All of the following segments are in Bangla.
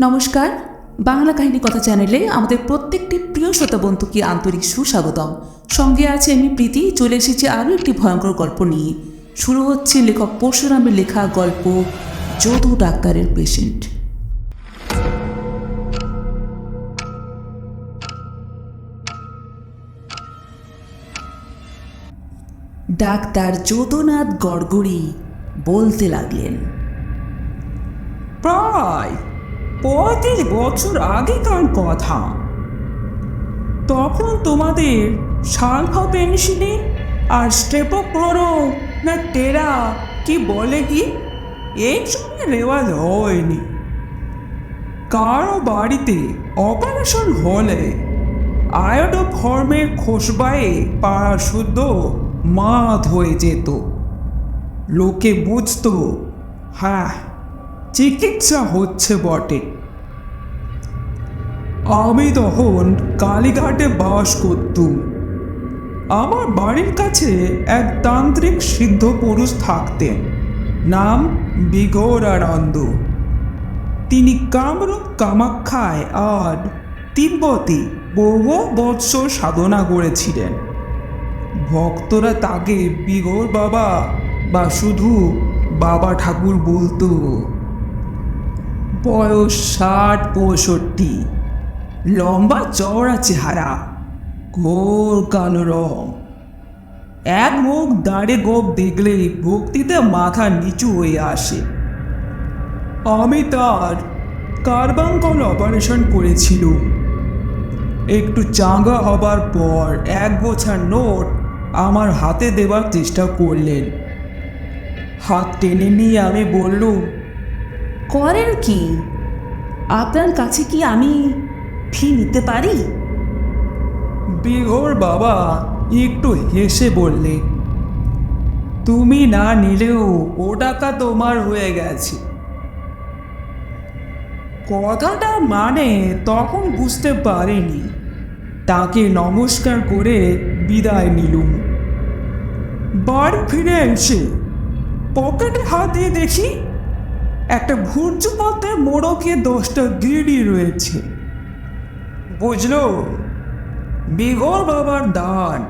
নমস্কার। বাংলা কাহিনী কথা চ্যানেলে আমাদের প্রত্যেকটি প্রিয় শ্রোতা বন্ধুকে আন্তরিক সুস্বাগতম। সঙ্গে আছে আমি প্রীতি, চলে এসেছি আরও একটি ভয়ঙ্কর গল্প নিয়ে। শুরু হচ্ছে লেখক পরশুরামের লেখা গল্প যদু ডাক্তারের পেশেন্ট ডাক্তার যদুনাথ গড়গড়ি বলতে লাগলেন, প্রায় পঁয়ত্রিশ বছর আগেকার কথা। তখন তোমাদের সালফা পেন্সিলিন আর স্টেপোক্লোরো না টেরা কি বলে কি? এই সময় রেওয়াজ হয়নি। কারও বাড়িতে অপারেশন হলে আয়োডো ফর্মের খোসবায়ে পাড়া শুদ্ধ মাত হয়ে যেত। লোকে বুঝতো হ্যাঁ চিকিৎসা হচ্ছে বটে। আমি তখন কালীঘাটে বাস করতুম। আমার বাড়ির কাছে এক তান্ত্রিক সিদ্ধ পুরুষ থাকতেন, নাম বিঘোরানন্দ। তিনি কামরূপ কামাখ্যায় আর তিব্বতে বহু বৎসর সাধনা করেছিলেন। ভক্তরা তাকে বিগর বাবা বা শুধু বাবা ঠাকুর বলতো। বয়স ষাট পঁয়ষট্টি। লম্বা চওড়া চেহারা ঘোর কালো রং। এক মুখ দাঁড়ে গোপ দেখলেই ভক্তিতে মাথা নিচু হয়ে আসে। আমি তার কার্বাঙ্কল অপারেশন করেছিল একটু চাঙ্গা হবার পর এক গোছার নোট আমার হাতে দেবার চেষ্টা করলেন। হাত টেনে নিয়ে আমি বললুম, করেন কি? আপনার কাছে কি আমি ফি নিতে পারি? বিঘোর বাবা একটু হেসে বললে, তুমি না নিলেও ও টাকা তোমার হয়ে গেছে। কথাটা মানে তখন বুঝতে পারিনি। তাকে নমস্কার করে বিদায় নিলুম। বাড়ি ফিরে এসে পকেটে হাত দিয়ে দেখি, একটা ভূর্যপত্রের মোড়কে দশটা গিড়ি রয়েছে। বুঝলো? বিগর বাবার দান,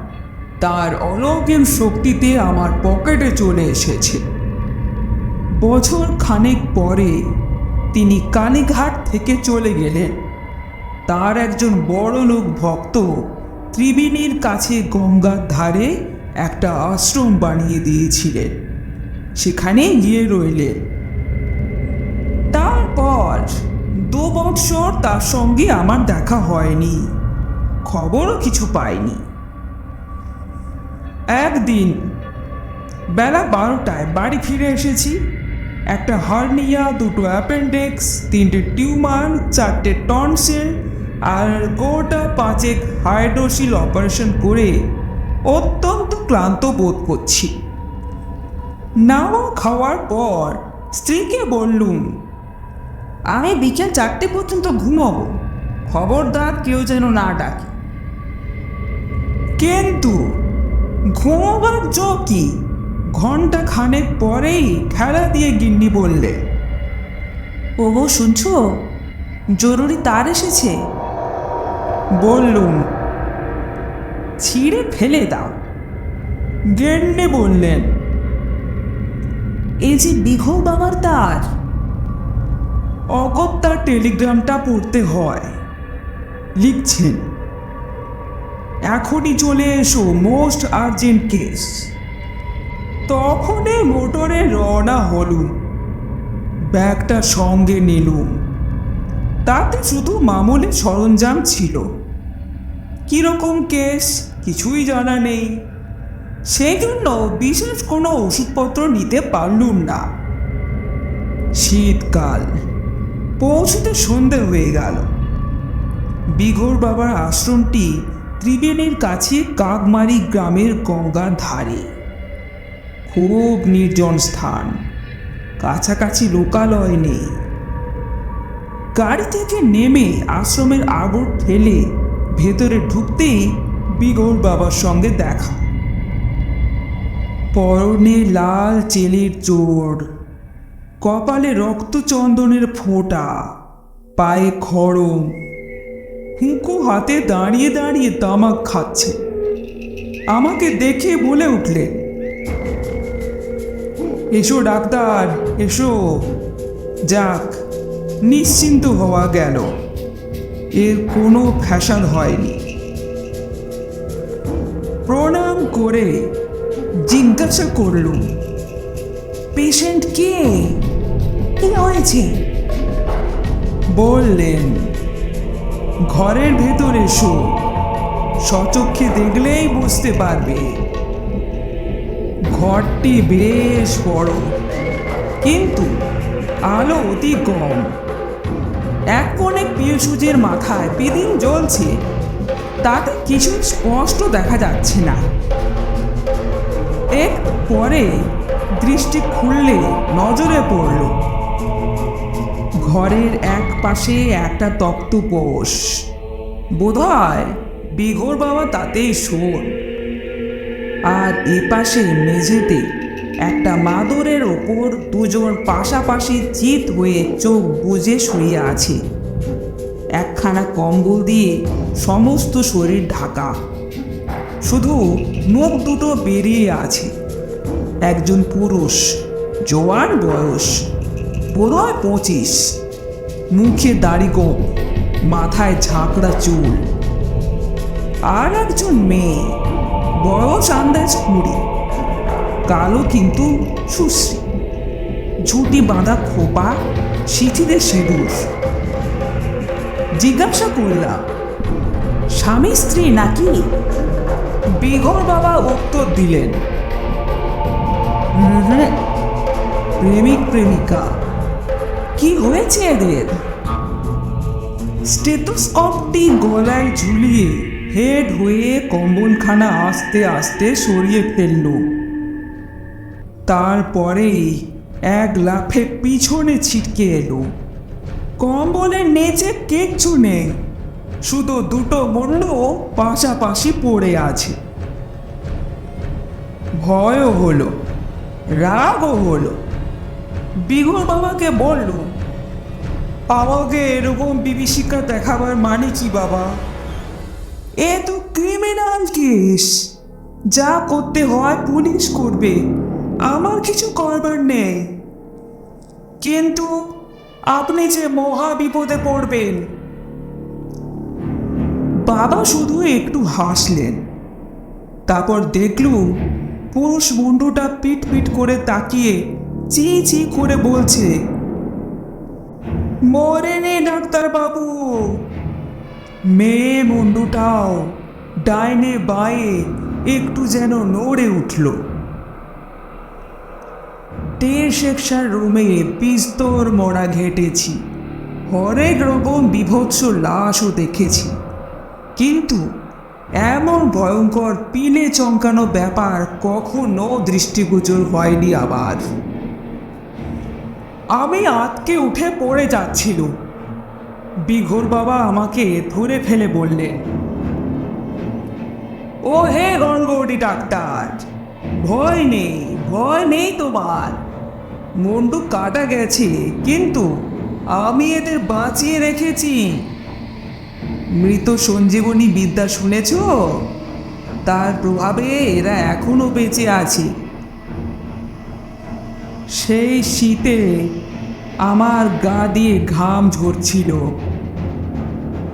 তার অলৌকিক শক্তিতে আমার পকেটে চলে এসেছে। বছর খানেক পরে তিনি কালীঘাট থেকে চলে গেলেন। তার একজন বড় লোক ভক্ত ত্রিবেণীর কাছে গঙ্গার ধারে একটা আশ্রম বানিয়ে দিয়েছিলেন। সেখানে গিয়ে রইলেন তারপর দু বৎসর তার সঙ্গে আমার দেখা হয়নি। খবরও কিছু পাইনি। একদিন বেলা বারোটায় বাড়ি ফিরে এসেছি। একটা হার্নিয়া, দুটো অ্যাপেন্ডিক্স, তিনটে টিউমার, চারটে টনসিল আর গোটা পাঁচেক হাইড্রোসিল অপারেশন করে অত্যন্ত ক্লান্ত বোধ করছি। নাওয়া খাওয়ার পর স্ত্রীকে বললুম আমি বিকেল চারটে পর্যন্ত ঘুমাবো। খবরদার কেউ যেন না ডাকে। কিন্তু ঘুমাবার যোগ কি? ঘণ্টা খানেক পরেই খেলা দিয়ে গিন্নি বললে ও ওগো শুনছো? জরুরি তার এসেছে। বললুম ছিঁড়ে ফেলে দাও। গেন্ডে বললেন এই যে বিঘো বাবার তার! অগত্যার টেলিগ্রামটা পড়তে হয়। লিখছেন, এখনই চলে এসো মোস্ট আর্জেন্ট কেস। তখনই মোটরে রওনা হলুম। ব্যাগটা সঙ্গে নিলুম। তাতে শুধু মামুলি সরঞ্জাম ছিল। কীরকম কেস কিছুই জানা নেই। সেই জন্য বিশেষ কোনো ওষুধপত্র নিতে পারলুম না। শীতকাল। পৌঁছতে সন্ধে হয়ে গেল। বিঘোর বাবার আশ্রমটি ত্রিবেণীর কাছে কাকমারি গ্রামের গঙ্গার ধারে। খুব নির্জন স্থান, কাছাকাছি লোকালয় নেই। গাড়ি থেকে নেমে আশ্রমের আগর ঠেলে ভেতরে ঢুকতেই বিঘোর বাবার সঙ্গে দেখা। পরনে লাল চেলির চোর কপালে রক্তচন্দনের ফোঁটা, পায়ে খড়ম। হুঁকো হাতে দাঁড়িয়ে দাঁড়িয়ে তামাক খাচ্ছে। আমাকে দেখে বলে উঠলেন এসো ডাক্তার, এসো। যাক, নিশ্চিন্ত হওয়া গেল। এর কোনো ফ্যাশন হয়নি। প্রণাম করে জিজ্ঞাসা করলুম পেশেন্ট কে? কি হয়েছে? বললেন, ঘরের ভেতর এসো। সচক্ষে দেখলেই বুঝতে পারবে। ঘরটি বেশ বড়, কিন্তু আলো অতি কম। এক কোণে পিয়সুজের মাথায় পিদিন জ্বলছে। তাতে কিছু স্পষ্ট দেখা যাচ্ছে না। এক পরে দৃষ্টি খুললে নজরে পড়ল। ঘরের এক পাশে একটা তক্তপোষ বোধহয় বিঘোর বাবা তাতেই শোন। আর এ পাশে মেঝেতে একটা মাদরের ওপর দুজন পাশাপাশি চিত হয়ে চোখ বুজে শুয়ে আছে। একখানা কম্বল দিয়ে সমস্ত শরীর ঢাকা। শুধু মুখ দুটো বেরিয়ে আছে। একজন পুরুষ জোয়ার বয়স বোধহয় পঁচিশ। মুখে দাড়ি গোপ মাথায় ঝাঁকড়া চুল। আর একজন মেয়ে বয়স আন্দাজ কুড়ি। কালো কিন্তু সুশ্রী। ঝুটি বাঁধা খোপা সিঁথিতে সিঁদুর। জিজ্ঞাসা করলাম স্বামী স্ত্রী নাকি? বিঘর বাবা উত্তর দিলেন "হুম, প্রেমিক, প্রেমিকা। কি হয়েছে এদের? স্টেথোস্কোপটি গলায় ঝুলিয়ে হেড হয়ে কম্বলখানা আস্তে আস্তে সরিয়ে ফেলল। তারপরেই এক লাফে পিছনে ছিটকে এলো। কম্বলের নেচে কিচ্ছু নেই, শুধু দুটো মূল্য পাশাপাশি পড়ে আছে। ভয়ও হলো। রাগও হলো। বিঘুর বাবাকে বলল আমাকে এরকম বিভীষিকা দেখাবার মানে কি বাবা? এ তো ক্রিমিনাল কেস যা করতে হয় পুলিশ করবে। আমার কিছু করবার নেই। কিন্তু আপনি যে মহা বিপদে পড়বেন। বাবা শুধু একটু হাসলেন। তারপর দেখলুম পুরুষ মুন্ডুটা পিট পিট করে তাকিয়ে চি চি করে বলছে মরেনি ডাক্তার বাবু মেয়ে মুন্ডুটাও ডাইনে বায়ে একটু যেন নড়ে উঠল। টে সেকশন রুমে পিস্তর মরা ঘেটেছি। হরেক রকম বিভৎস লাশও দেখেছি। কিন্তু এমন ভয়ঙ্কর পিলে চমকানো ব্যাপার কখনো দৃষ্টিগোচর হয়নি আবার। আমি আতকে উঠে পড়ে যাচ্ছিল বিঘোর বাবা আমাকে ধরে ফেলে বললেন, ও হে গণগৌরী ডাক্তার, ভয় নেই ভয় নেই তোমার। মুন্ডু কাটা গেছে, কিন্তু আমি এদের বাঁচিয়ে রেখেছি। মৃত সঞ্জীবনী বিদ্যা শুনেছ? তার প্রভাবে এরা এখনও বেঁচে আছে। সেই শীতে আমার গা দিয়ে ঘাম ঝরছিল।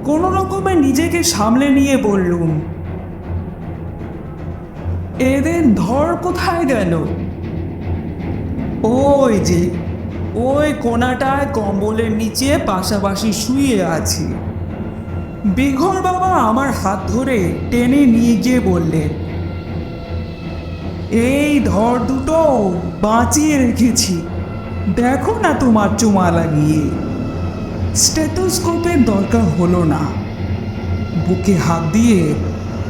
কোনো রকমে নিজেকে সামলে নিয়ে বললুম, এদের ধর কোথায় গেল? ওই যে, ওই কোনাটায় কম্বলের নিচে পাশাপাশি শুয়ে আছে। বিঘর বাবা আমার হাত ধরে টেনে নিয়ে গিয়ে বললেন এই ধর দুটো বাঁচিয়ে রেখেছি। দেখো না তোমার চুমা লাগিয়ে। স্টেথোস্কোপের দরকার হলো না। বুকে হাত দিয়ে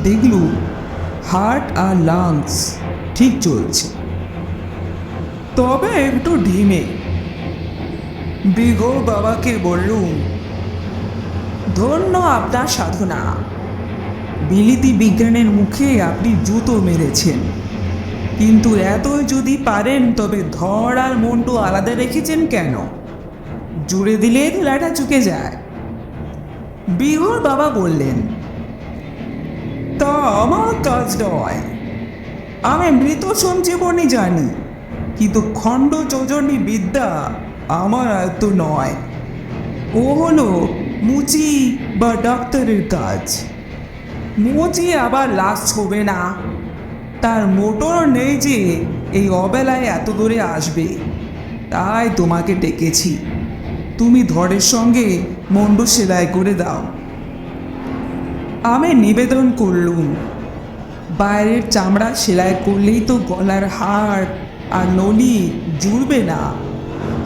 দেখলু হার্ট আর লাংস ঠিক চলছে। তবে একটু ঢিমে। বিঘোর বাবাকে বললুম ধন্য আপনার সাধনা। বিলিতি বিজ্ঞানের মুখে আপনি জুতো মেরেছেন। কিন্তু এতই যদি পারেন, তবে ধর আর মন্টু আলাদা রেখেছেন কেন? জুড়ে দিলে ঠেলাটা চুকে যায়। বিহুর বাবা বললেন, তা আমার কাজ নয়। আমি মৃত সঞ্জীবনী জানি, কিন্তু খণ্ড যোজনী বিদ্যা আমার আয়ত্ত নয়। ও হলো মুচি বা ডাক্তারের কাজ। মুচি আবার লাশ ছবে না। তার মোটর নেই যে এই অবেলায় এত দূরে আসবে। তাই তোমাকে ডেকেছি। তুমি ধরের সঙ্গে মন্ডু সেলাই করে দাও। আমি নিবেদন করলুম। বাইরের চামড়া সেলাই করলেই তো গলার হাড় আর নলি জুড়বে না।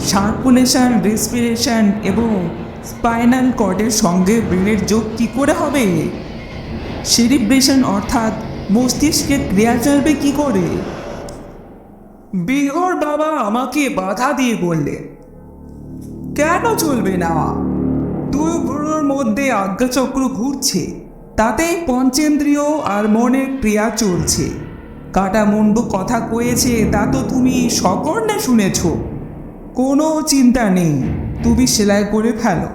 সার্কুলেশন রেসপিরেশন এবং স্পাইনাল কর্ডের সঙ্গে ব্রেনের যোগ কী করে হবে? সেরিব্রেশন অর্থাৎ মস্তিষ্কের ক্রিয়া চলবে কি করে? বিহর বাবা আমাকে বাধা দিয়ে বললেন কেন চলবে না? দুই ভ্রুর মধ্যে আজ্ঞাচক্র ঘুরছে, তাতেই পঞ্চেন্দ্রিয় আর মনের ক্রিয়া চলছে। কাটা মুন্ডু কথা কয়েছে, তা তো তুমি সকর্ণে শুনেছ। কোনো চিন্তা নেই, তুমি সেলাই করে ফেলো।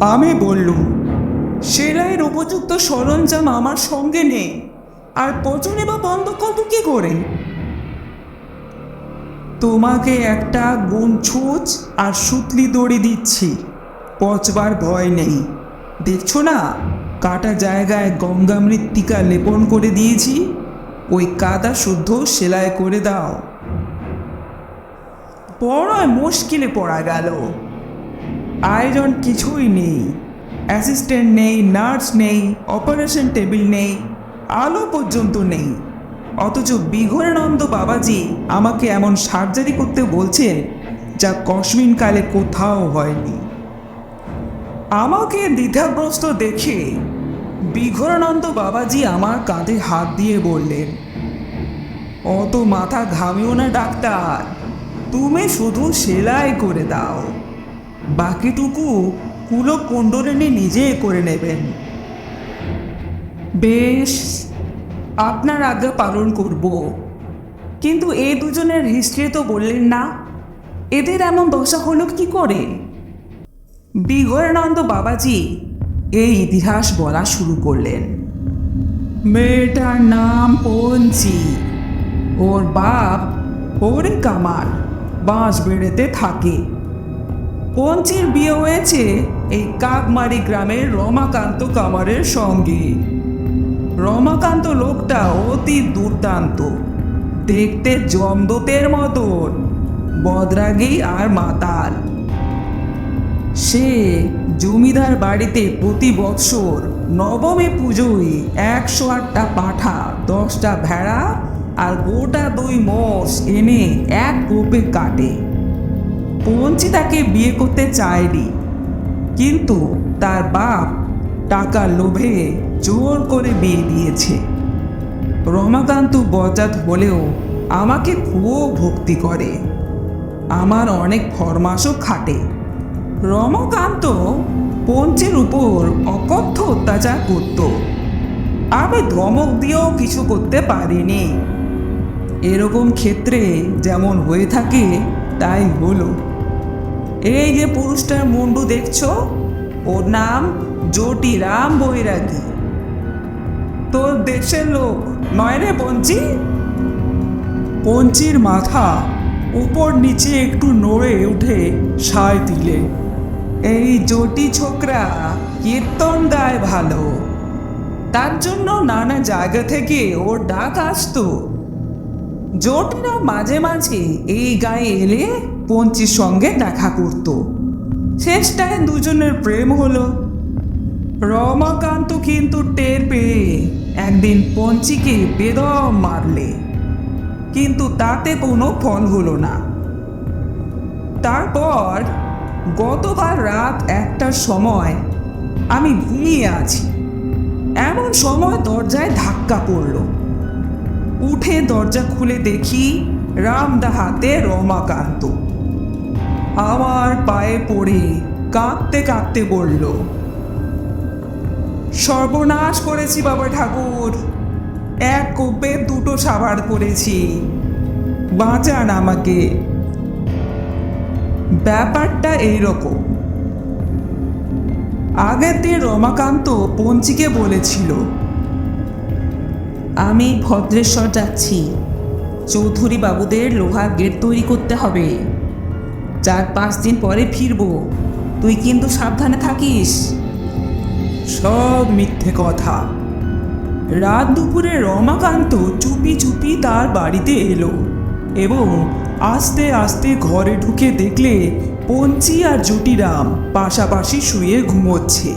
আমি বললুম, সেলাইয়ের উপযুক্ত সরঞ্জাম আমার সঙ্গে নেই, আর পচনে বা বন্ধ করব কি করে? তোমাকে একটা গুণ ছুঁচ আর সুতলি দড়ি দিচ্ছি, পচবার ভয় নেই। দেখছ না, কাটা জায়গায় গঙ্গা মৃত্তিকা লেপন করে দিয়েছি, ওই কাদা শুদ্ধ সেলাই করে দাও। বড় মুশকিলে পড়া গেল। আয়োজন কিছুই নেই অ্যাসিস্ট্যান্ট নেই নার্স নেই অপারেশন টেবিল নেই, আলো পর্যন্ত নেই। অথচ বিঘরানন্দ বাবাজি আমাকে এমন সার্জারি করতে বলছেন যা কসমিন কালে কোথাও হয়নি। আমাকে দ্বিধাগ্রস্ত দেখে বিঘরানন্দ বাবাজি আমার কাঁধে হাত দিয়ে বললেন, অত মাথা ঘামিও না, ডাক্তার। তুমি শুধু সেলাই করে দাও। বাকিটুকু কুলো কুণ্ডলিনী নিজে করে নেবেন। বেশ, আপনার আজ্ঞা পালন করব। কিন্তু এই দুজনের হিস্ট্রি তো বললেন না। এদের এমন দশা হলো কি করে? বিগরানন্দ বাবাজি এই ইতিহাস বলা শুরু করলেন। মেয়েটার নাম পঞ্চি। ওর বাপ ওরে কামাল বাঁশ বেড়েতে থাকে। পঞ্চির বিয়ে হয়েছে এই কাকমারি গ্রামের রমাকান্ত কামারের সঙ্গে। রমাকান্ত লোকটা অতি দুর্দান্ত। দেখতে জমদতের মতন, বদরাগী আর মাতাল। সে জমিদার বাড়িতে প্রতি বৎসর নবমী পুজোয় একশো আটটা পাঠা, দশটা ভেড়া আর গোটা দুই মোষ এনে এক কোপে কাটে। পঞ্চি তাকে বিয়ে করতে চায়নি। কিন্তু তার বাপ টাকার লোভে জোর করে বিয়ে দিয়েছে। রমাকান্ত বজাত হলেও আমাকে খুব ভক্তি করে। আমার অনেক ফরমাসও খাটে। রমাকান্ত পঞ্চের উপর অকথ্য অত্যাচার করত। আমি ধমক দিয়েও কিছু করতে পারিনি। এরকম ক্ষেত্রে যেমন হয়ে থাকে, তাই হলো। এই যে পুরুষটার মুন্ডু দেখছ? ওর নাম জটিরাম বৈরাগী। তোর দেশের লোক, নয় রে পঞ্চি? পঞ্চির মাথা উপর নিচে একটু নড়ে উঠে সায় দিলে। এই জটি ছোকরা কীর্তন গায় ভালো। তার জন্য নানা জায়গা থেকে ওর ডাক আসতো। জটিরা মাঝে মাঝে এই গায়ে এলে পঞ্চির সঙ্গে দেখা করত। শেষটায় দুজনের প্রেম হলো। রমাকান্ত কিন্তু টের পেয়ে একদিন পঞ্চিকে বেদম মারলে। কিন্তু তাতে কোনো ফল হলো না। তারপর গতকাল রাত একটার সময় আমি ঘুমিয়ে আছি। এমন সময় দরজায় ধাক্কা পড়ল। উঠে দরজা খুলে দেখি রামদা হাতে রমাকান্ত। আমার পায়ে পড়ে কাঁদতে কাঁদতে বলল, সর্বনাশ করেছি বাবা ঠাকুর। এক কোপে দুটো সাবার করেছি বাঁচান আমাকে। ব্যাপারটা এইরকম আগের দিন রমাকান্ত পঞ্চিকে বলেছিল, আমি ভদ্রেশ্বর যাচ্ছি। চৌধুরী বাবুদের লোহার গেট তৈরি করতে হবে। চার পাঁচ দিন পরে ফিরবো। তুই কিন্তু সাবধানে থাকিস। সব মিথ্যে কথা। রাত দুপুরে রমাকান্ত চুপি চুপি তার বাড়িতে এলো এবং আস্তে আস্তে ঘরে ঢুকে দেখলে পঞ্চি আর জুটিরাম পাশাপাশি শুয়ে ঘুমোচ্ছে।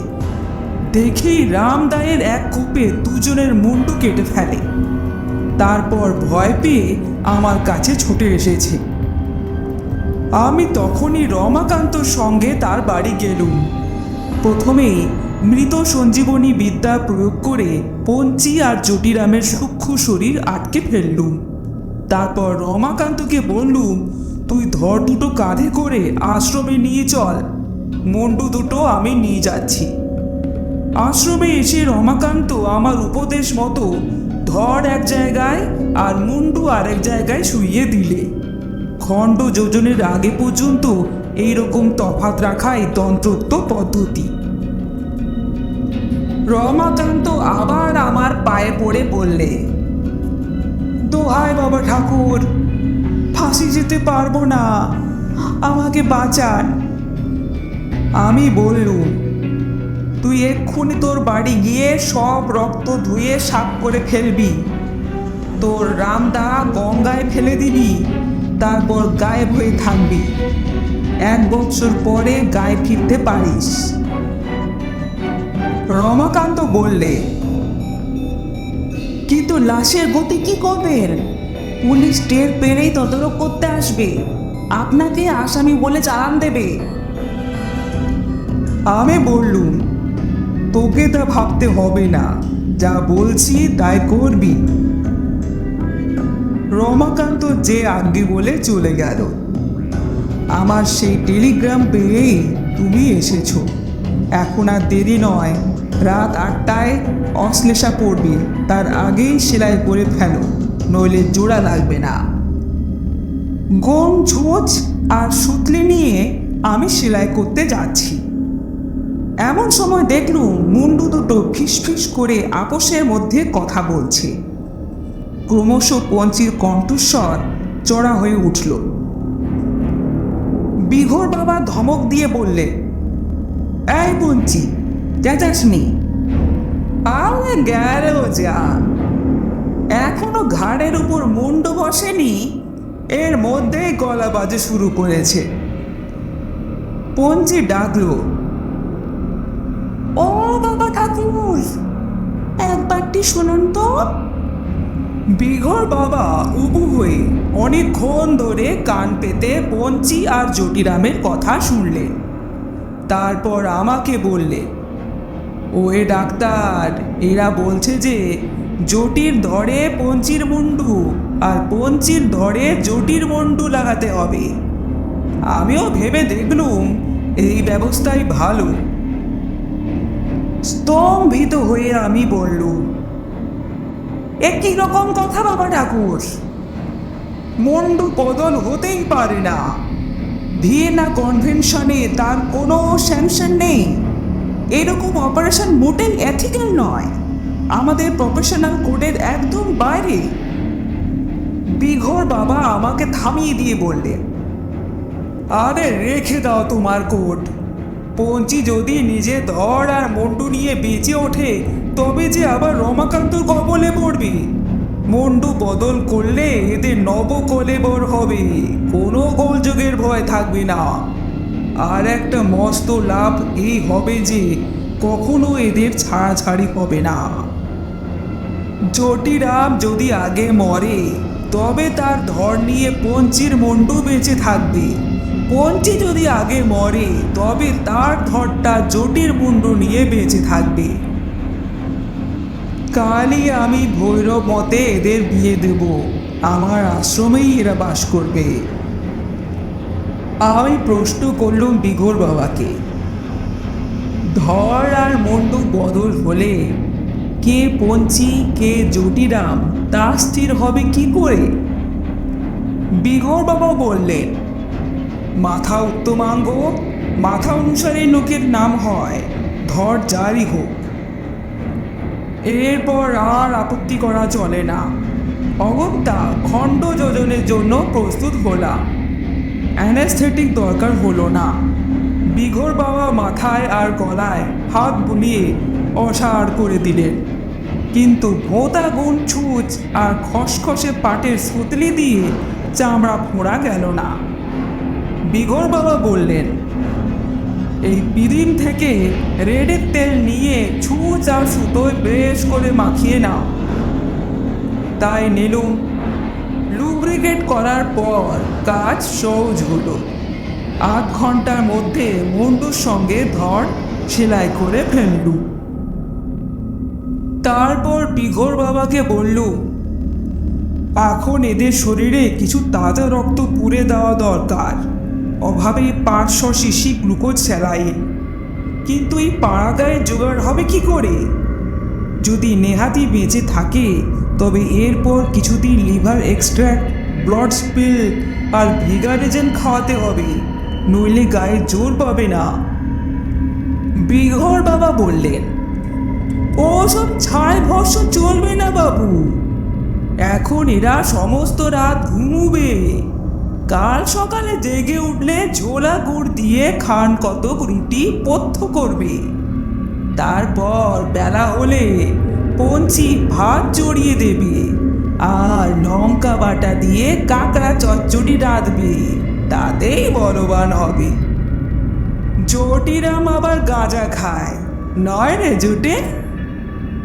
দেখেই রামদায়ের এক কোপে দুজনের মুন্ডু কেটে ফেলে। তারপর ভয় পেয়ে আমার কাছে ছুটে এসেছে। আমি তখনই রমাকান্তর সঙ্গে তার বাড়ি গেলুম। প্রথমেই মৃত সঞ্জীবনী বিদ্যা প্রয়োগ করে পঞ্চি আর জটিরামের সূক্ষ্ম শরীর আটকে ফেললুম। তারপর রমাকান্তকে বললুম, তুই ধর দুটো কাঁধে করে আশ্রমে নিয়ে চল, মুন্ডু দুটো আমি নিয়ে যাচ্ছি। আশ্রমে এসে রমাকান্ত আমার উপদেশ মতো ধর এক জায়গায় আর মুন্ডু আরেক জায়গায় শুইয়ে দিলে। খণ্ড যোজনের আগে পর্যন্ত এই রকম তফাত রাখাই তন্ত্রোক্ত পদ্ধতি। রমাকান্ত আবার আমার পায়ে পড়ে বললে, দোহাই বাবা ঠাকুর, ফাঁসি যেতে পারব না, আমাকে বাঁচান। আমি বললুম, তুই এক্ষুনি তোর বাড়ি গিয়ে সব রক্ত ধুয়ে সাফ করে ফেলবি। তোর রামদা গঙ্গায় ফেলে দিবি। তারপর গায়েব হয়ে থাকবি। এক বছর পরে গায়ে ফিরতে পারিস। রমাকান্ত বললে, কিন্তু লাশের গতি কি করবেন? পুলিশ টের পেরেই তদারক করতে আসবে। আপনাকে আসামি বলে চালান দেবে। আমি বললুম, তোকে তা ভাবতে হবে না। যা বলছি তাই করবি। রমাকান্ত যে আজ্ঞে বলে চলে গেল। আমার সেই টেলিগ্রাম পেয়েই তুমি এসেছ। এখন আর দেরি নয়। রাত আটটায় অশ্লেষা পড়বে। তার আগেই সেলাই করে ফেলো, নইলে জোড়া লাগবে না। গম, ঝোঁচ আর সুতলি নিয়ে আমি সেলাই করতে যাচ্ছি। এমন সময় দেখলুম মুন্ডু দুটো ফিসফিস করে আপোষের মধ্যে কথা বলছে। ক্রমশ পঞ্চির কণ্ঠস্বর চড়া হয়ে উঠল। বিঘোর বাবা ধমক দিয়ে বললে, এই পঞ্চি, চেঁচাসনি। গেল যা। এখনও ঘাড়ের উপর মুন্ড বসেনি, এর মধ্যেই গলা বাজে শুরু করেছে। পঞ্চি ডাকলো, ও বাবা ঠাকুর, একবারটি শুনুন তো। বিঘর বাবা উবু হয়ে অনেকক্ষণ ধরে কান পেতে পঞ্চি আর জটিরামের কথা শুনলেন। তারপর আমাকে বললে ওয়ে ডাক্তার, এরা বলছে যে জটির ধরে পঞ্চির মুন্ডু আর পঞ্চির ধরে জটির মুন্ডু লাগাতে হবে। আমিও ভেবে দেখলুম এই ব্যবস্থাই ভালো। স্তম্ভিত হয়ে আমি বললুম একই রকম কথা বাবা ঠাকুর। মন্ডু বদল হতেই পারে না। ভিয়েনা কনভেনশনে তার কোনো স্যাংশন নেই। এরকম অপারেশন মোটেই এথিক্যাল নয়। আমাদের প্রফেশনাল কোডের একদম বাইরে। বিঘর বাবা আমাকে থামিয়ে দিয়ে বললেন আরে রেখে দাও তোমার কোট পঞ্চি যদি নিজে ধর আর মন্ডু নিয়ে বেঁচে ওঠে তবে যে আবার রমাকান্তর কবলে পড়বে? মন্ডু বদল করলে এদের নব কলেবর হবে। কোনো গোলযোগের ভয় থাকবে না। আর একটা মস্ত লাভ এই হবে যে, কখনো এদের ছাড়াছাড়ি হবে না। জটিরাম যদি আগে মরে, তবে তার ধর নিয়ে পঞ্চির মন্ডু বেঁচে থাকবে। পঞ্চি যদি আগে মরে, তবে তার ধরটা জটির মুন্ডু নিয়ে বেঁচে থাকবে। কালই আমি ভৈরব মতে এদের বিয়ে দেব। আমার আশ্রমেই এরা বাস করবে। আমি প্রশ্ন করলুম বিঘোর বাবাকে, ধর আর মন্ডু বদল হলে, কে পঞ্চি, কে জটিরাম তা স্থির হবে কি করে? বিঘোর বাবা বললেন, মাথা উত্তমাঙ্গ মাথা অনুসারে লোকের নাম হয়, ধর যারই হোক। এরপর আর আপত্তি করা চলে না। অগত্যা খণ্ড যোজনের জন্য প্রস্তুত হলাম। অ্যানেস্থেটিক দরকার হলো না। বিঘোর বাবা মাথায় আর গলায় হাত বুলিয়ে অসাড় করে দিলেন। কিন্তু ভোঁতা গুণ ছুঁচ আর খসখসে পাটের সুতলি দিয়ে চামড়া ফোঁড়া গেল না। বিঘর বাবা বললেন এই পিদিম থেকে রেডের তেল নিয়ে ছুঁচ আর সুতোয় বেশ করে মাখিয়ে নাও। তাই নিলুম লুব্রিকেট করার পর কাজ সহজ হলো। আধ ঘণ্টার মধ্যে মুন্ডুর সঙ্গে ধর সেলাই করে ফেললু। তারপর বিঘোর বাবাকে বললুম এখন এদের শরীরে কিছু তাজা রক্ত পুড়ে দেওয়া দরকার। অভাবে পাঁচশো শিশি গ্লুকোজ স্যালাইন কিন্তু এই পাড়া গায়ে জোগাড় হবে কি করে? যদি নেহাতি বেঁচে থাকে, তবে এরপর কিছুদিন লিভার এক্সট্র্যাক্ট ব্লাড স্পিল আর ভিগারেজেন খাওয়াতে হবে, নইলে গায়ে জোর পাবে না। বিঘর বাবা বললেন, ওসব ছায় ভস্য চলবে না বাবু। এখন এরা সমস্ত রাত ঘুমুবে। কাল সকালে জেগে উঠলে ঝোলা গুড় দিয়ে খান কতক রুটি পথ্য করবে। তারপর বেলা হলে পঞ্চি ভাত জড়িয়ে দেবে আর লঙ্কা বাটা দিয়ে কাঁকড়া চচ্চড়ি রাঁধবে, তাতেই বলবান হবে। জটিরাম আবার গাঁজা খায়, নয় রে জুটে?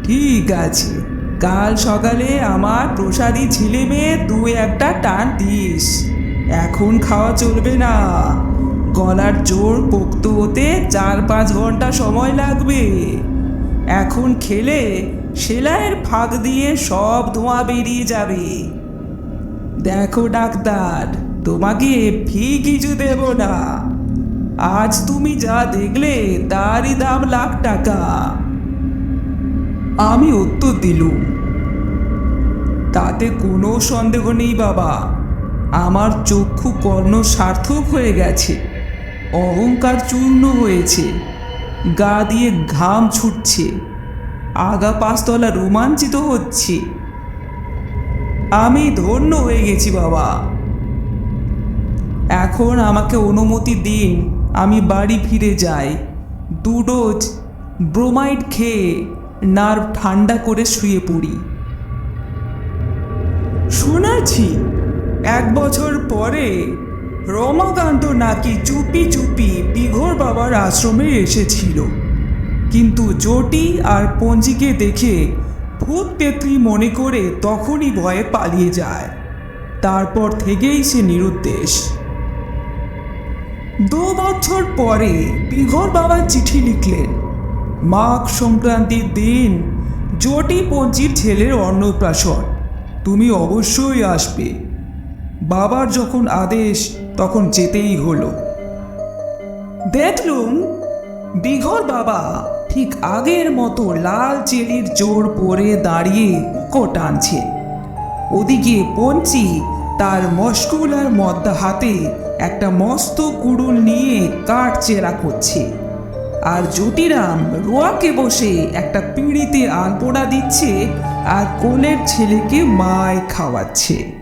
ঠিক আছে, কাল সকালে আমার প্রসাদী ছেলে মেয়ে দু একটা টান দিস। এখন খাওয়া চলবে না। গলার জোর পোক্ত হতে চার পাঁচ ঘণ্টা সময় লাগবে। এখন খেলে সেলাইয়ের ফাঁক দিয়ে সব ধোঁয়া বেরিয়ে যাবে। দেখো ডাক্তার, তোমাকে ফি কিছু দেব না। আজ তুমি যা দেখলে তারই দাম লাখ টাকা। আমি উত্তর দিলুম। তাতে কোনো সন্দেহ নেই বাবা। আমার চক্ষু কর্ণ সার্থক হয়ে গেছে। অহংকার চূর্ণ হয়েছে। গা দিয়ে ঘাম ছুটছে। আগা পাঁচতলা রোমাঞ্চিত হচ্ছে। আমি ধন্য হয়ে গেছি, বাবা। এখন আমাকে অনুমতি দিন, আমি বাড়ি ফিরে যাই। দু ডোজ ব্রোমাইড খেয়ে নার্ভ ঠান্ডা করে শুয়ে পড়ি। শুনেছি এক বছর পরে রমাকান্ত নাকি চুপি চুপি বিঘোর বাবার আশ্রমে এসেছিল। কিন্তু জটি আর পঞ্জিকে দেখে ভূত পেত্রী মনে করে তখনই ভয়ে পালিয়ে যায়। তারপর থেকেই সে নিরুদ্দেশ। দু বছর পরে বিঘর বাবা চিঠি লিখলেন, মাঘ সংক্রান্তির দিন জটি পঞ্চির ছেলের অন্নপ্রাশন। তুমি অবশ্যই আসবে। বাবার যখন আদেশ, তখন যেতেই হলো। দেখলুম বিঘর বাবা ঠিক আগের মতো লাল চেলির জোর পরে দাঁড়িয়ে উকো টানছে ওদিকে পঞ্চি তার মস্কুলার মদ্দা হাতে একটা মস্ত কুড়ুল নিয়ে কাঠ চেরা করছে। আর জটিরাম রোয়াকে বসে একটা পিঁড়িতে আলপনা দিচ্ছে আর কোলের ছেলেকে মায় খাওয়াচ্ছে।